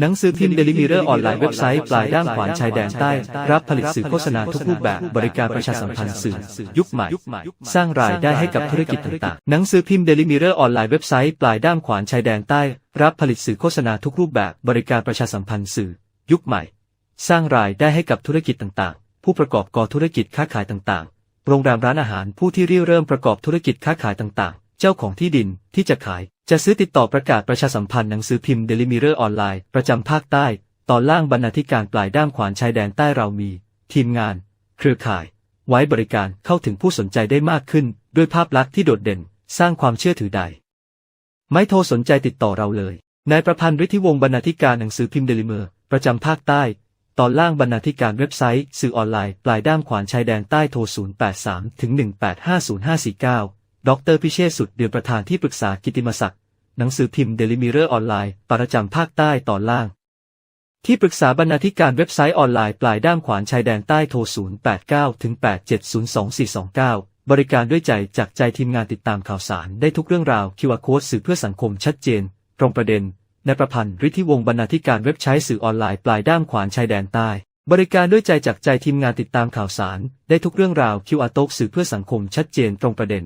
หนังสือพิมพ์เดลิมิเรอร์ออนไลน์เว็บไซต์ปลายด้ามขวานชายแดนใต้ รับผลิตสื่อโฆษณาทุกรูปแบบบริการประชาสัมพันธ์สื่อ ยุคใหม่ สร้างรายได้ให้กับธุรกิจต่างๆ หนังสือพิมพ์เดลิมิเรอร์ออนไลน์เว็บไซต์ปลายด้ามขวานชายแดนใต้ รับผลิตสื่อโฆษณาทุกรูปแบบบริการประชาสัมพันธ์สื่อ ยุคใหม่ สร้างรายได้ให้กับธุรกิจต่างๆ ผู้ประกอบกอธุรกิจค้าขายต่างๆ โรงแรมร้านอาหารผู้ที่ริเริ่มประกอบธุรกิจค้าขายต่างๆ เจ้าของที่ดินที่จะขาย จะซื้อติดต่อประกาศประชาสัมพันธ์หนังสือพิมพ์เดลิมิเรอร์ออนไลน์ประจำภาคใต้ ตอนล่างบรรณาธิการปลายด้ามขวานชายแดนใต้เรามี ทีมงาน เครือข่าย ไว้บริการเข้าถึงผู้สนใจได้มากขึ้น ด้วยภาพลักษณ์ที่โดดเด่น สร้างความเชื่อถือใดไม่โทรสนใจติดต่อเราเลยนายประพันธ์ฤทธิวงศ์บรรณาธิการหนังสือพิมพ์เดลิเมอร์ประจำภาคใต้ ตอนล่างบรรณาธิการเว็บไซต์ สื่อออนไลน์ ปลายด้ามขวานชายแดนใต้โทร 083ถึง1850549 ดรพิเชษสุดเดือนประธานที่ปรึกษากิติมศักดิ์หนังสือพิมพ์เดลิมิเรอร์ออนไลน์ประจำภาคใต้ตอนล่าง ที่ปรึกษาบรรณาธิการเว็บไซต์ออนไลน์ปลายด้ามขวานชายแดนใต้โทร 089ถึง8702429 บริการด้วยใจจากใจทีมงานติดตามข่าวสารได้ทุกเรื่องราว QR Code สื่อเพื่อสังคมชัดเจน ตรงประเด็นนายประพันธ์ฤทธิวงศ์บรรณาธิการเว็บไซต์สื่อออนไลน์ปลายด้ามขวานชายแดนใต้ บริการด้วยใจจากใจทีมงานติดตามข่าวสาร ได้ทุกเรื่องราว QR Code สื่อเพื่อสังคมชัดเจนตรงประเด็น